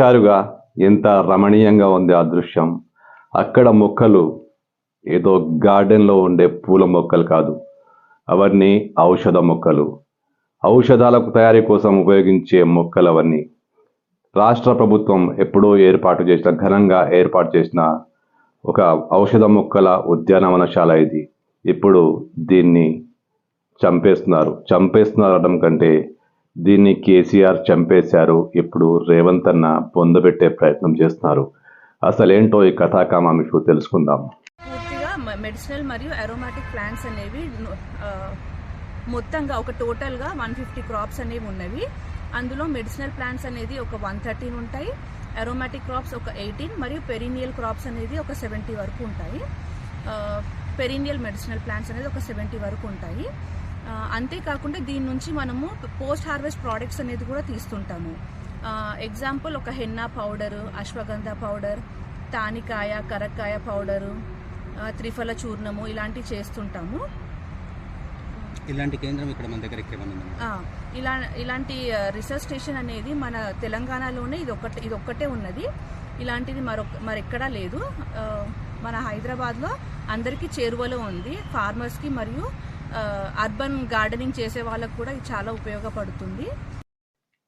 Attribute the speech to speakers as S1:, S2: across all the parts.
S1: చూశారుగా ఎంత రమణీయంగా ఉంది ఆ దృశ్యం. అక్కడ మొక్కలు ఏదో గార్డెన్లో ఉండే పూల మొక్కలు కాదు. అవన్నీ ఔషధ మొక్కలు. ఔషధాలకు తయారీ కోసం ఉపయోగించే మొక్కలు అవన్నీ రాష్ట్ర ప్రభుత్వం ఎప్పుడో ఏర్పాటు చేసిన ఘనంగా ఏర్పాటు చేసిన ఒక ఔషధ మొక్కల ఉద్యానవనశాల ఇది. ఇప్పుడు దీన్ని చంపేస్తున్నారు. చంపేస్తున్నారు అనడం కంటే దీన్ని కేసీఆర్ చంపేశారు. ఇప్పుడు రేవంత్ అన్న పొందబెట్టే ప్రయత్నం చేస్తున్నారు. అసలేంటో ఈ కథాకామ మీకు తెలుసుకుందాం.
S2: పూర్తిగా మెడిసినల్ మరియు అరోమాటిక్ ప్లాంట్స్ అనేవి మొత్తంగా ఒక టోటల్గా వన్ ఫిఫ్టీ క్రాప్స్ అనేవి ఉన్నవి. అందులో మెడిసినల్ ప్లాంట్స్ అనేది ఒక వన్ థర్టీన్ ఉంటాయి. అరోమాటిక్ క్రాప్స్ ఒక ఎయిటీన్ మరియు పెరీనియల్ క్రాప్స్ అనేది ఒక సెవెంటీ వరకు ఉంటాయి. పెరీనియల్ మెడిసినల్ ప్లాంట్స్ అనేది ఒక సెవెంటీ వరకు ఉంటాయి. అంతేకాకుండా దీని నుంచి మనము పోస్ట్ హార్వెస్ట్ ప్రోడక్ట్స్ అనేది కూడా తీస్తుంటాము. ఎగ్జాంపుల్ ఒక హెన్నా పౌడరు అశ్వగంధ పౌడర్ తానికాయ కరక్కాయ పౌడరు త్రిఫల చూర్ణము ఇలాంటివి చేస్తుంటాము.
S3: ఇలాంటి కేంద్రం ఇక్కడ మన దగ్గర
S2: ఇలా ఇలాంటి రీసెర్చ్ స్టేషన్ అనేది మన తెలంగాణలోనే ఇది ఒక్కటే ఇది ఒక్కటే ఉన్నది. ఇలాంటిది మరొక మరెక్కడా లేదు. మన హైదరాబాద్లో అందరికీ చేరువలో ఉంది. ఫార్మర్స్కి మరియు అర్బన్ గార్డెనింగ్ చేసే వాళ్ళకు కూడా ఇది చాలా ఉపయోగపడుతుంది.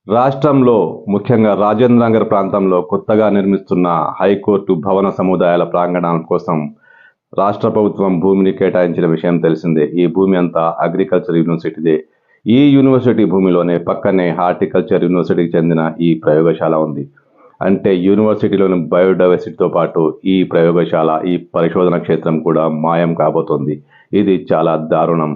S1: రాష్ట్రంలో ముఖ్యంగా రాజేంద్ర నగర్ ప్రాంతంలో కొత్తగా నిర్మిస్తున్న హైకోర్టు భవన సముదాయాల ప్రాంగణం కోసం రాష్ట్ర ప్రభుత్వం భూమిని కేటాయించిన విషయం తెలిసిందే. ఈ భూమి అంతా అగ్రికల్చర్ యూనివర్సిటీదే. ఈ యూనివర్సిటీ భూమిలోనే పక్కనే హార్టికల్చర్ యూనివర్సిటీకి చెందిన ఈ ప్రయోగశాల ఉంది. అంటే యూనివర్సిటీలోని బయోడైవర్సిటీతో పాటు ఈ ప్రయోగశాల ఈ పరిశోధన క్షేత్రం కూడా మాయం కాబోతోంది. ఇది చాలా దారుణం.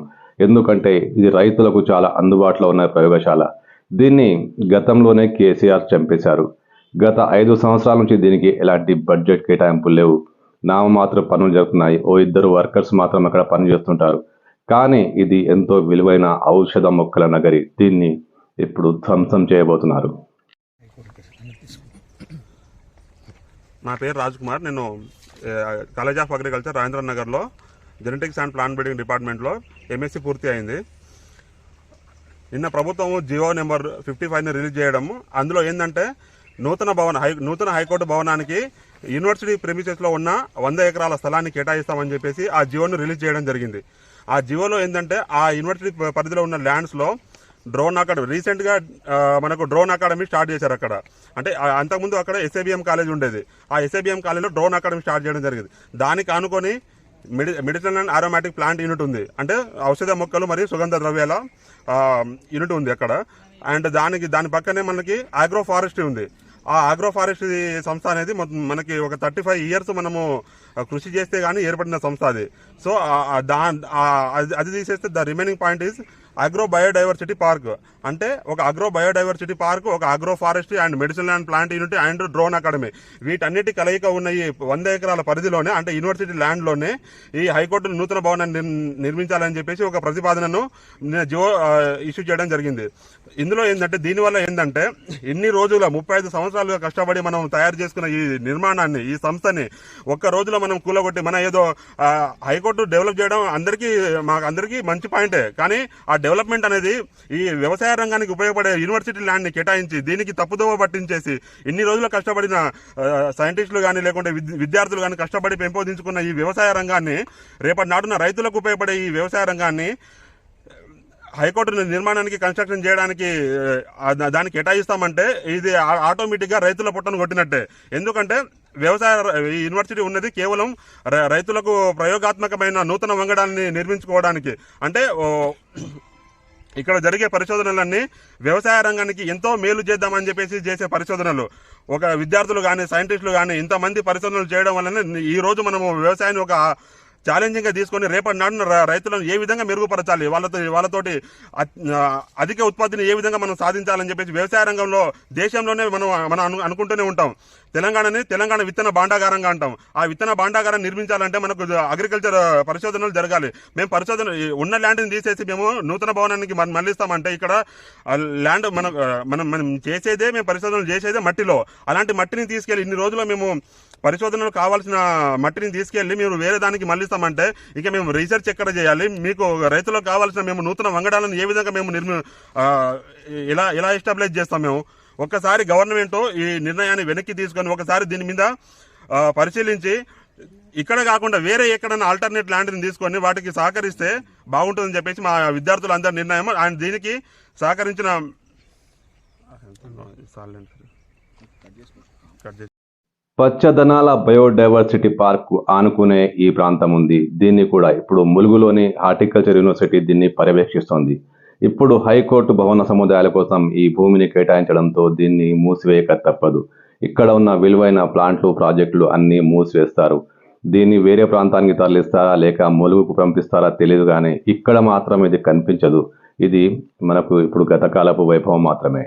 S1: ఎందుకంటే ఇది రైతులకు చాలా అందుబాటులో ఉన్న ప్రయోగశాల. దీన్ని గతంలోనే కేసీఆర్ చంపేశారు. గత ఐదు సంవత్సరాల నుంచి దీనికి ఎలాంటి బడ్జెట్ కేటాయింపులు లేవు. నామమాత్రం పనులు జరుగుతున్నాయి. ఓ ఇద్దరు వర్కర్స్ మాత్రం అక్కడ పని చేస్తుంటారు. కానీ ఇది ఎంతో విలువైన ఔషధ మొక్కల నగరి. దీన్ని ఇప్పుడు ధ్వంసం చేయబోతున్నారు.
S4: నా పేరు రాజ్ కుమార్ నేను కాలేజ్ ఆఫ్ అగ్రికల్చర్ రాజేంద్ర నగర్లో జెనెటిక్స్ అండ్ ప్లాంట్ బ్రీడింగ్ డిపార్ట్మెంట్లో ఎంఎస్సి పూర్తి అయింది. నిన్న ప్రభుత్వం జియో నెంబర్ ఫిఫ్టీ ఫైవ్ని రిలీజ్ చేయడం. అందులో ఏంటంటే నూతన భవన హై నూతన హైకోర్టు భవనానికి యూనివర్సిటీ ప్రెమిసెస్లో ఉన్న వంద ఎకరాల స్థలాన్ని కేటాయిస్తామని చెప్పేసి ఆ జియోను రిలీజ్ చేయడం జరిగింది. ఆ జియోలో ఏంటంటే ఆ యూనివర్సిటీ పరిధిలో ఉన్న ల్యాండ్స్లో డ్రోన్ అకాడమీ రీసెంట్గా మనకు డ్రోన్ అకాడమీ స్టార్ట్ చేశారు అక్కడ. అంటే అంతకుముందు అక్కడ ఎస్ఏబిఎం కాలేజ్ ఉండేది. ఆ ఎస్ఏబిఎం కాలేజ్లో డ్రోన్ అకాడమీ స్టార్ట్ చేయడం జరిగింది. దానికి అనుకొని మెడి medicinal and aromatic plant unit ఉంది. అంటే ఔషధ మొక్కలు మరియు సుగంధ ద్రవ్యాల యూనిట్ ఉంది అక్కడ. అండ్ దానికి దాని పక్కనే మనకి ఆగ్రో ఫారెస్ట్రీ ఉంది. ఆ ఆగ్రో ఫారెస్ట్రీ సంస్థ అనేది మనకి ఒక థర్టీ ఫైవ్ ఇయర్స్ మనము కృషి చేస్తే కానీ ఏర్పడిన సంస్థ అది. సో దా అది- అది తీసేస్తే the remaining point is agro biodiversity park. అంటే ఒక అగ్రో బయోడైవర్సిటీ పార్క్ ఒక agro forestry and medicine land plant unit and drone academy. వీటన్నిటి కలయిక ఉన్న ఈ వంద ఎకరాల పరిధిలోనే అంటే యూనివర్సిటీ ల్యాండ్లోనే ఈ హైకోర్టు నూతన భవనాన్ని నిర్మించాలని చెప్పేసి ఒక ప్రతిపాదనను జియో ఇష్యూ చేయడం జరిగింది. ఇందులో ఏంటంటే దీనివల్ల ఏంటంటే ఇన్ని రోజుల ముప్పై ఐదు సంవత్సరాలుగా కష్టపడి మనం తయారు చేసుకున్న ఈ నిర్మాణాన్ని ఈ సంస్థని ఒక్క రోజులో మనం కూలగొట్టి మన ఏదో హైకోర్టు డెవలప్ చేయడం అందరికీ మాకు అందరికీ మంచి పాయింటే. కానీ ఆ డెవలప్మెంట్ అనేది ఈ వ్యవసాయ రంగానికి ఉపయోగపడే యూనివర్సిటీ ల్యాండ్ని కేటాయించి దీనికి తప్పుదోవ పట్టించేసి ఇన్ని రోజులు కష్టపడిన సైంటిస్టులు కానీ లేకుంటే విద్యార్థులు కానీ కష్టపడి పెంపొందించుకున్న ఈ వ్యవసాయ రంగాన్ని రేపటి నాటున రైతులకు ఉపయోగపడే ఈ వ్యవసాయ రంగాన్ని హైకోర్టు నిర్మాణానికి కన్స్ట్రక్షన్ చేయడానికి దాన్ని కేటాయిస్తామంటే ఇది ఆటోమేటిక్గా రైతుల పుట్టను కొట్టినట్టే. ఎందుకంటే వ్యవసాయ ఈ యూనివర్సిటీ ఉన్నది కేవలం రైతులకు ప్రయోగాత్మకమైన నూతన వంగడాన్ని నిర్మించుకోవడానికి. అంటే ఓ, ఇక్కడ జరిగే పరిశోధనలన్నీ వ్యవసాయ రంగానికి ఎంతో మేలు చేద్దామని చెప్పేసి చేసే పరిశోధనలు. ఒక విద్యార్థులు కానీ సైంటిస్టులు కానీ ఇంతమంది పరిశోధనలు చేయడం వల్లనే ఈరోజు మనము వ్యవసాయాన్ని ఒక ఛాలెంజింగ్గా తీసుకొని రేపటి నాడు రైతులను ఏ విధంగా మెరుగుపరచాలి? వాళ్ళతో వాళ్ళతోటి అధిక ఉత్పత్తిని ఏ విధంగా మనం సాధించాలని చెప్పేసి వ్యవసాయ రంగంలో దేశంలోనే మనం మనం అనుకుంటూనే ఉంటాం. తెలంగాణని తెలంగాణ విత్తన భాండాగారంగా అంటాం. ఆ విత్తన భాండాగారం నిర్మించాలంటే మనకు అగ్రికల్చర్ పరిశోధనలు జరగాలి. మేము పరిశోధన ఉన్న ల్యాండ్ని తీసేసి మేము నూతన భవనానికి మళ్ళిస్తామంటే ఇక్కడ ల్యాండ్ మనం మనం మనం చేసేదే మేము పరిశోధనలు చేసేదే మట్టిలో. అలాంటి మట్టిని తీసుకెళ్ళి ఇన్ని రోజులు మేము పరిశోధనలు కావాల్సిన మట్టిని తీసుకెళ్ళి మీరు వేరే దానికి మళ్ళిస్తామంటే ఇక మేము రీసెర్చ్ ఎక్కడ చేయాలి? మీకు రైతులకు కావాల్సిన మేము నూతన వంగడాలను ఏ విధంగా మేము నిర్మి ఎలా ఎలా ఎస్టాబ్లిష్ చేస్తాం మేము? ఒక్కసారి గవర్నమెంట్ ఈ నిర్ణయాన్ని వెనక్కి తీసుకొని ఒకసారి దీని మీద పరిశీలించి ఇక్కడ కాకుండా వేరే ఎక్కడైనా ఆల్టర్నేట్ ల్యాండ్ని తీసుకొని వాటికి సహకరిస్తే బాగుంటుందని చెప్పేసి మా విద్యార్థులందరి నిర్ణయం. అండ్ దీనికి సహకరించిన
S1: పచ్చదనాల బయోడైవర్సిటీ పార్క్ ఆనుకునే ఈ ప్రాంతం ఉంది. దీన్ని కూడా ఇప్పుడు ములుగులోని హార్టికల్చర్ యూనివర్సిటీ దీన్ని పర్యవేక్షిస్తోంది. ఇప్పుడు హైకోర్టు భవన సముదాయాల కోసం ఈ భూమిని కేటాయించడంతో దీన్ని మూసివేయక తప్పదు. ఇక్కడ ఉన్న విలువైన ప్లాంట్లు ప్రాజెక్టులు అన్నీ మూసివేస్తారు. దీన్ని వేరే ప్రాంతానికి తరలిస్తారా లేక ములుగుకు పంపిస్తారా తెలియదు కానీ ఇక్కడ మాత్రం ఇది కనిపించదు. ఇది మనకు ఇప్పుడు గతకాలపు వైభవం మాత్రమే.